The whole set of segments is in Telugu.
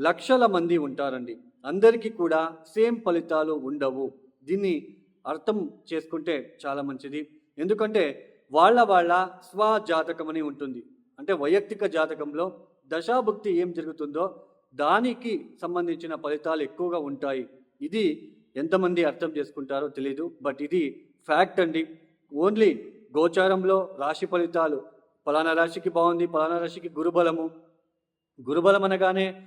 లక్షల మంది ఉంటారండి. అందరికీ కూడా సేమ్ ఫలితాలు ఉండవు. దీన్ని అర్థం చేసుకుంటే చాలా మంచిది. ఎందుకంటే వాళ్ళ వాళ్ళ స్వజాతకం అని ఉంటుంది. అంటే వైయక్తిక జాతకంలో దశాభుక్తి ఏం జరుగుతుందో దానికి సంబంధించిన ఫలితాలు ఎక్కువగా ఉంటాయి. ఇది ఎంతమంది అర్థం చేసుకుంటారో తెలియదు బట్ ఇది ఫ్యాక్ట్ అండి. ఓన్లీ గోచారంలో రాశి ఫలితాలు. పలానా రాశికి బాగుంది పలానా రాశికి గురుబలము. గురుబలం అనగానే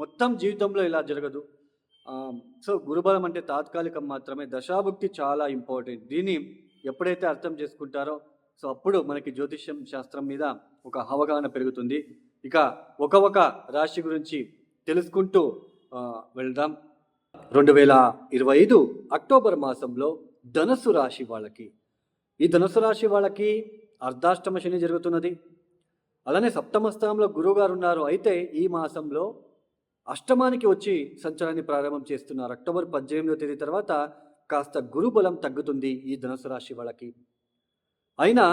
మొత్తం జీవితంలో ఇలా జరగదు. సో గురుబలం అంటే తాత్కాలికం మాత్రమే. దశాభుక్తి చాలా ఇంపార్టెంట్. దీన్ని ఎప్పుడైతే అర్థం చేసుకుంటారో సో అప్పుడు మనకి జ్యోతిష్యం శాస్త్రం మీద ఒక అవగాహన పెరుగుతుంది. ఇక ఒక ఒక రాశి గురించి తెలుసుకుంటూ వెళ్దాం. రెండు వేల ఇరవై ఐదు అక్టోబర్ మాసంలో ధనుసు రాశి వాళ్ళకి. ఈ ధనుసు రాశి వాళ్ళకి అర్ధాష్టమ శని జరుగుతున్నది. అలానే సప్తమ స్థానంలో గురువుగారు ఉన్నారు. అయితే ఈ మాసంలో అష్టమానికి వచ్చి సంచారాన్ని ప్రారంభం చేస్తున్నారు. అక్టోబర్ పద్దెనిమిదో తేదీ తర్వాత కాస్త గురుబలం తగ్గుతుంది ఈ ధనుసు రాశి వాళ్ళకి. అయినా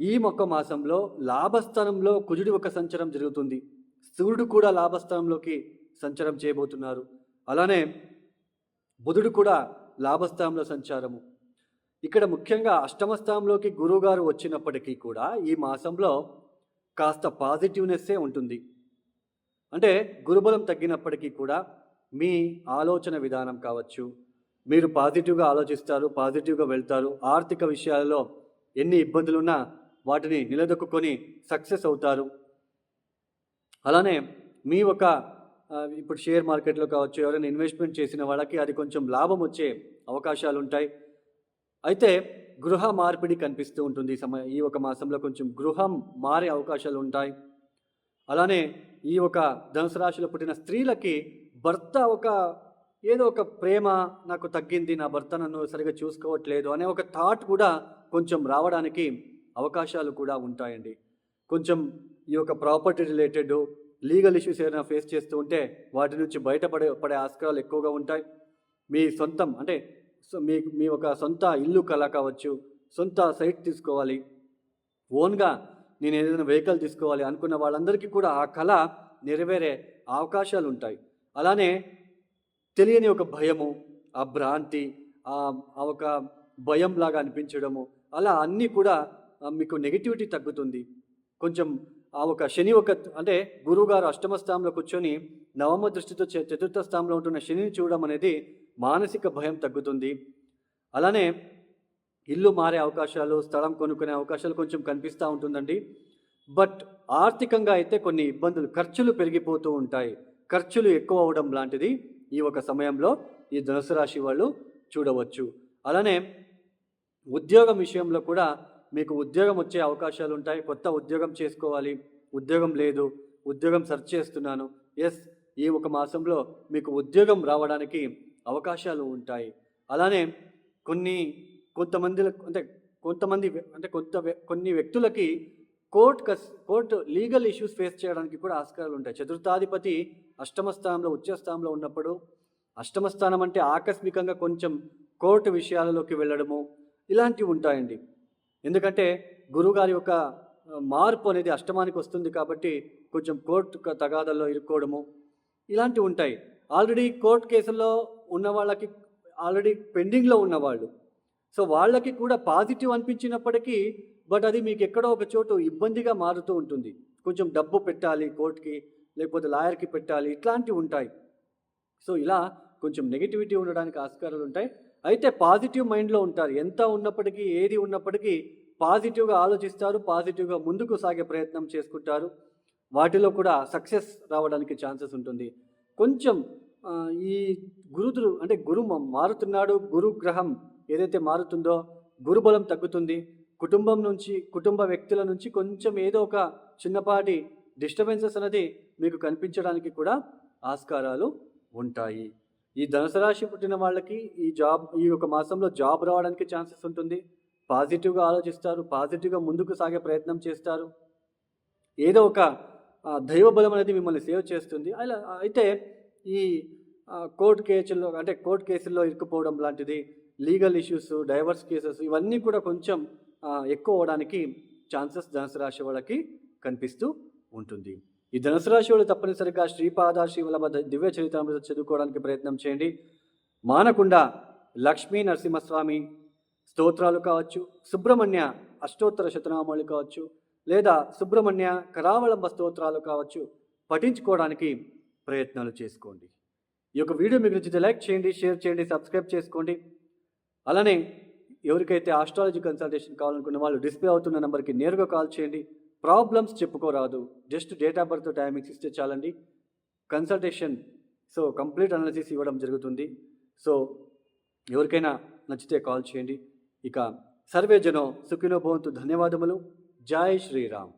ఈ మొక్క మాసంలో లాభస్థానంలో కుజుడి ఒక సంచారం జరుగుతుంది. సూర్యుడు కూడా లాభస్థానంలోకి సంచారం చేయబోతున్నారు. అలానే బుధుడు కూడా లాభస్థానంలో సంచారము. ఇక్కడ ముఖ్యంగా అష్టమ స్థానంలోకి గురువుగారు వచ్చినప్పటికీ కూడా ఈ మాసంలో కాస్త పాజిటివ్నెస్సే ఉంటుంది. అంటే గురుబలం తగ్గినప్పటికీ కూడా మీ ఆలోచన విధానం కావచ్చు. మీరు పాజిటివ్గా ఆలోచిస్తారు పాజిటివ్గా వెళ్తారు. ఆర్థిక విషయాలలో ఎన్ని ఇబ్బందులున్నా వాటిని నిలదొక్కుని సక్సెస్ అవుతారు. అలానే మీ ఒక ఇప్పుడు షేర్ మార్కెట్లో కావచ్చు ఎవరైనా ఇన్వెస్ట్మెంట్ చేసిన వాళ్ళకి అది కొంచెం లాభం వచ్చే అవకాశాలు ఉంటాయి అయితే గృహ మార్పిడి కనిపిస్తూ ఉంటుంది సమయ ఈ ఒక మాసంలో కొంచెం గృహం మారే అవకాశాలు ఉంటాయి అలానే ఈ ఒక ధనుసు రాశిలో పుట్టిన స్త్రీలకి భర్త ఒక ఏదో ఒక ప్రేమ నాకు తగ్గింది నా భర్త నన్ను సరిగా చూసుకోవట్లేదు అనే ఒక థాట్ కూడా కొంచెం రావడానికి అవకాశాలు కూడా ఉంటాయండి. కొంచెం ఈ యొక్క ప్రాపర్టీ రిలేటెడ్ లీగల్ ఇష్యూస్ ఏదైనా ఫేస్ చేస్తూ ఉంటే వాటి నుంచి బయటపడే పడే ఆస్కారాలు ఎక్కువగా ఉంటాయి. మీ సొంతం అంటే సో మీ మీ ఒక సొంత ఇల్లు కళ కావచ్చు సొంత సైట్ తీసుకోవాలి. ఓన్గా నేను ఏదైనా వెహికల్ తీసుకోవాలి అనుకున్న వాళ్ళందరికీ కూడా ఆ కళ నెరవేరే అవకాశాలు ఉంటాయి. అలానే తెలియని ఒక భయము ఆ భ్రాంతి ఆ ఒక భయం లాగా అనిపించడము అలా అన్నీ కూడా మీకు నెగిటివిటీ తగ్గుతుంది. కొంచెం ఆ ఒక శని ఒక అంటే గురువుగారు అష్టమ స్థానంలో కూర్చొని నవమ దృష్టితో చ- చతుర్థ స్థానంలో ఉంటున్న శనిని చూడడం అనేది మానసిక భయం తగ్గుతుంది. అలానే ఇల్లు మారే అవకాశాలు స్థలం కొనుక్కునే అవకాశాలు కొంచెం కనిపిస్తూ ఉంటుందండి. బట్ ఆర్థికంగా అయితే కొన్ని ఇబ్బందులు ఖర్చులు పెరిగిపోతూ ఉంటాయి. ఖర్చులు ఎక్కువ అవడం లాంటిది ఈ ఒక సమయంలో ఈ ధనుసు రాశి వాళ్ళు చూడవచ్చు. అలానే ఉద్యోగం విషయంలో కూడా మీకు ఉద్యోగం వచ్చే అవకాశాలు ఉంటాయి. కొత్త ఉద్యోగం చేసుకోవాలి ఉద్యోగం లేదు ఉద్యోగం సెర్చ్ చేస్తున్నాను. ఎస్ ఈ ఒక మాసంలో మీకు ఉద్యోగం రావడానికి అవకాశాలు ఉంటాయి. అలానే కొన్ని కొంతమంది అంటే కొంతమంది అంటే కొంత కొన్ని వ్యక్తులకి కోర్ట్ కస్ కోర్టు లీగల్ ఇష్యూస్ ఫేస్ చేయడానికి కూడా ఆస్కారాలు ఉంటాయి. చతుర్థాధిపతి అష్టమ స్థానంలో ఉచ్చ స్థానంలో ఉన్నప్పుడు అష్టమ స్థానం అంటే ఆకస్మికంగా కొంచెం కోర్టు విషయాలలోకి వెళ్ళడము ఇలాంటివి ఉంటాయండి. ఎందుకంటే గురువుగారి యొక్క మార్పు అనేది అష్టమానికి వస్తుంది కాబట్టి కొంచెం కోర్టు తగాదల్లో ఇరుక్కోవడము ఇలాంటివి ఉంటాయి. ఆల్రెడీ కోర్టు కేసుల్లో ఉన్న వాళ్ళకి ఆల్రెడీ పెండింగ్లో ఉన్నవాళ్ళు సో వాళ్ళకి కూడా పాజిటివ్ అనిపించినప్పటికీ బట్ అది మీకు ఎక్కడో ఒక చోటు ఇబ్బందిగా మారుతూ ఉంటుంది. కొంచెం డబ్బు పెట్టాలి కోర్టుకి లేకపోతే లాయర్కి పెట్టాలి ఇట్లాంటివి ఉంటాయి. సో ఇలా కొంచెం నెగిటివిటీ ఉండడానికి ఆస్కారాలు ఉంటాయి. అయితే పాజిటివ్ మైండ్లో ఉంటారు. ఎంత ఉన్నప్పటికీ ఏది ఉన్నప్పటికీ పాజిటివ్గా ఆలోచిస్తారు పాజిటివ్గా ముందుకు సాగే ప్రయత్నం చేసుకుంటారు. వాటిలో కూడా సక్సెస్ రావడానికి ఛాన్సెస్ ఉంటుంది. కొంచెం ఈ గురుదురు అంటే గురు మారుతున్నాడు గురు గ్రహం ఏదైతే మారుతుందో గురుబలం తగ్గుతుంది. కుటుంబం నుంచి కుటుంబ వ్యక్తుల నుంచి కొంచెం ఏదో ఒక చిన్నపాటి డిస్టర్బెన్సెస్ అనేది మీకు కనిపించడానికి కూడా ఆస్కారాలు ఉంటాయి. ఈ ధనుసు రాశి పుట్టిన వాళ్ళకి ఈ జాబ్ ఈ ఒక మాసంలో జాబ్ రావడానికి ఛాన్సెస్ ఉంటుంది. పాజిటివ్గా ఆలోచిస్తారు పాజిటివ్గా ముందుకు సాగే ప్రయత్నం చేస్తారు. ఏదో ఒక దైవ బలం అనేది మిమ్మల్ని సేవ్ చేస్తుంది. అలా అయితే ఈ కోర్టు కేసుల్లో అంటే కోర్టు కేసుల్లో ఇరుక్కుపోవడం లాంటిది లీగల్ ఇష్యూస్ డైవర్స్ కేసెస్ ఇవన్నీ కూడా కొంచెం ఎక్కువ అవడానికి ఛాన్సెస్ ధనుసు రాశి వాళ్ళకి కనిపిస్తూ ఉంటుంది. ఈ ధనుసు రాశి వాళ్ళు తప్పనిసరిగా శ్రీపాద శ్రీవల్లభ దివ్య చరిత్రమృత చదువుకోవడానికి ప్రయత్నం చేయండి. మానకుండా లక్ష్మీ నరసింహస్వామి స్తోత్రాలు కావచ్చు సుబ్రహ్మణ్య అష్టోత్తర శతనామాలు కావచ్చు లేదా సుబ్రహ్మణ్య కరావళంబ స్తోత్రాలు కావచ్చు పఠించుకోవడానికి ప్రయత్నాలు చేసుకోండి. ఈ యొక్క వీడియో మీకు నచ్చితే లైక్ చేయండి షేర్ చేయండి సబ్స్క్రైబ్ చేసుకోండి. అలానే ఎవరికైతే ఆస్ట్రాలజీ కన్సల్టేషన్ కావాలనుకున్న వాళ్ళు డిస్ప్లే అవుతున్న నెంబర్కి నేరుగా కాల్ చేయండి. Problems చెప్పుకోరాదు. Just date of birth timings ఇస్తే చాలండి. కన్సల్టేషన్ సో కంప్లీట్ అనాలిసిస్ ఇవ్వడం జరుగుతుంది. సో ఎవరికైనా నచ్చితే కాల్ చేయండి. ఇక సర్వే జనో సుఖినో భవంతు ధన్యవాదములు. జై శ్రీరామ్.